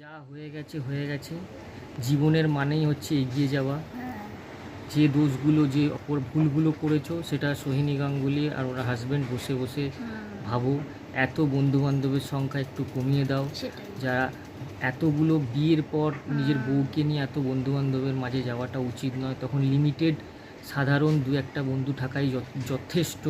যা হয়ে গেছে হয়ে গেছে। জীবনের মানেই হচ্ছে এগিয়ে যাওয়া। যে দোষগুলো যে অপর ভুলগুলো করেছ সেটা সোহিনী গাঙ্গুলি আর ওরা হাজব্যান্ড বসে বসে ভাবো। এত বন্ধু বান্ধবের সংখ্যা একটু কমিয়ে দাও। যারা এতগুলো বিয়ের পর নিজের বউকে নিয়ে এত বন্ধু বান্ধবের মাঝে যাওয়াটা উচিত নয়। তখন লিমিটেড সাধারণ দু একটা বন্ধু থাকাই যথেষ্ট।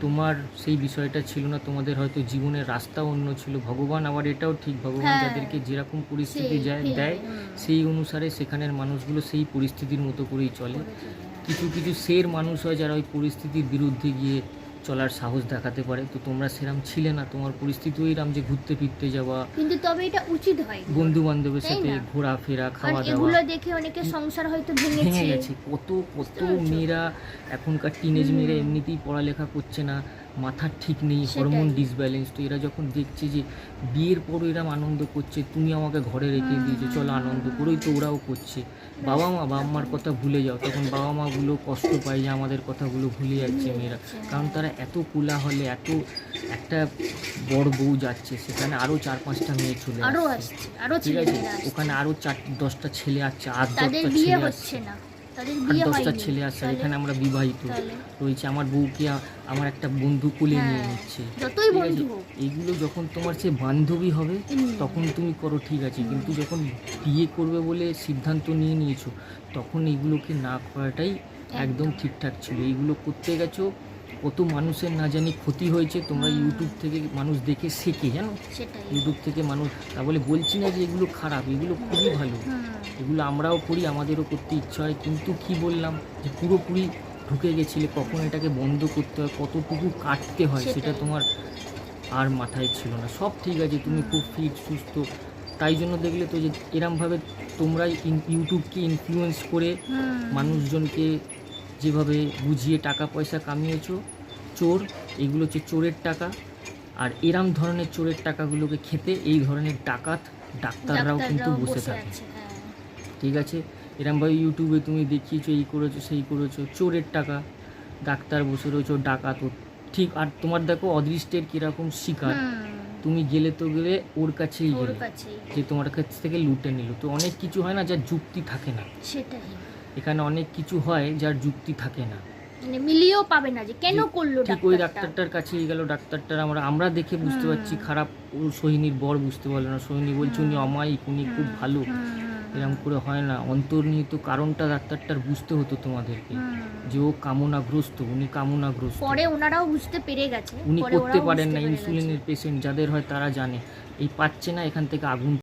তোমার সেই বিষয়টা ছিল না তোমাদের হয়তো জীবনের রাস্তা অন্য ছিল। ভগবান আবার এটাও ঠিক ভগবান হ্যাঁ। যাদেরকে যেরকম পরিস্থিতি দেয় সেই অনুসারে সেখানের মানুষগুলো সেই পরিস্থিতির মতো করেই চলে। কিছু কিছু সের মানুষ হয় যারা ওই পরিস্থিতির বিরুদ্ধে গিয়ে চলার সাহস দেখাতে পারে। তো তোমরা সেরাম ছিলে না তোমার পরিস্থিতি এরম যে ঘুরতে ফিরতে যাওয়া। কিন্তু তবে এটা উচিত হয় বন্ধু বান্ধবের সাথে? ঘোরাফেরা খাওয়া দাওয়া এগুলো দেখে অনেকে সংসার হয়তো ভেঙে গেছে। কত কত মেয়েরা এখনকার টিনেজ। মেয়েরা এমনিতেই পড়ালেখা করছে না। মাথার ঠিক নেই হরমোন ডিসব্যালেন্স তো এরা যখন দেখছে যে বিয়ের পর এরা আনন্দ করছে তুমি আমাকে ঘরে রেখে দিয়েছ চলো আনন্দ করেই তো ওরাও করছে। বাবা মা বাবা মার কথা ভুলে যাও তখন বাবা মাগুলো কষ্ট পায় যে আমাদের কথাগুলো ভুলে যাচ্ছে মেয়েরা। কারণ তারা এত কোলা হলে এত একটা বড় বউ যাচ্ছে সেখানে আরও চার পাঁচটা মেয়ে চলে আরও আসছে। ঠিক আছে? ওখানে আরও চার দশটা ছেলে আসছে আট দশটা ছেলে আসছে। না। দশটা ছেলে আছে এখানে আমরা বিবাহিত। রয়েছে আমার বউকে আমার একটা বন্ধু কোলে নিয়ে হ্যাঁ, নিচ্ছে। এইগুলো যখন তোমার সে বান্ধবী হবে তখন তুমি করো ঠিক আছে? কিন্তু যখন বিয়ে করবে বলে সিদ্ধান্ত নিয়ে নিয়েছো তখন এগুলোকে না করাটাই একদম ঠিকঠাক ছিল। এইগুলো করতে গেছো কত মানুষের না জানি ক্ষতি হয়েছে তোমরা ইউটিউব থেকে মানুষ দেখে শেখে জানো? ইউটিউব থেকে মানুষ তা বলে বলছি না যে এগুলো খারাপ এগুলো খুবই ভালো। এগুলো আমরাও করি আমাদেরও করতে ইচ্ছা হয় কিন্তু কি বললাম যে পুরোপুরি ঢুকে গেছিলে কখন এটাকে বন্ধ করতে হয় কতটুকু কাটতে হয় সেটা তোমার আর মাথায় ছিল না। সব ঠিক আছে তুমি খুব ফিট সুস্থ তাই জন্য দেখলে তো যে এরমভাবে তোমরাই ইউটিউবকে ইনফ্লুয়েন্স করে মানুষজনকে যেভাবে বুঝিয়ে টাকা পয়সা কামিয়েছো চোর এগুলো হচ্ছে চোরের টাকা। আর এরম ধরনের চোরের টাকাগুলোকে খেতে এই ধরনের ডাকাত ডাক্তাররাও কিন্তু বসে থাকে। হ্যাঁ। ঠিক আছে? এরমভাবে ইউটিউবে তুমি দেখিয়েছো এই করেছ সেই করেছ চোরের টাকা ডাক্তার বসে রয়েছো ডাকাত ঠিক আর তোমার দেখো অদৃষ্টের কীরকম শিকার। তুমি গেলে তো গেলে ওর কাছেই গেলে। যে তোমার কাছ থেকে লুটে নিল। তো অনেক কিছু হয় না যার যুক্তি থাকে না। সেটাই। এখানে অনেক কিছু হয় যার যুক্তি থাকে না। মানে মিলিয়েও পাবে না যে কেন করল ঠিক ওই ডাক্তারটার কাছেই গেল ডাক্তারটার। আমরা আমরা দেখে বুঝতে পারছি খারাপ সোহিনীর বর বুঝতে পারল না। সোহিনী বলছে উনি অমায়িক উনি খুব ভালো। এরকম করে হয় না। অন্তর্নিহিত কারণটা ডাক্তারটার বুঝতে হতো তোমাদেরকে। যে ও কামনাগ্রস্ত উনি কামনাগ্রস্ত। পরে ওনারাও বুঝতে পেরে গেছে। উনি করতে পারেন না ইনসুলিনের পেশেন্ট যাদের হয় তারা জানে। এই পাচ্ছে না এখান থেকে আগুন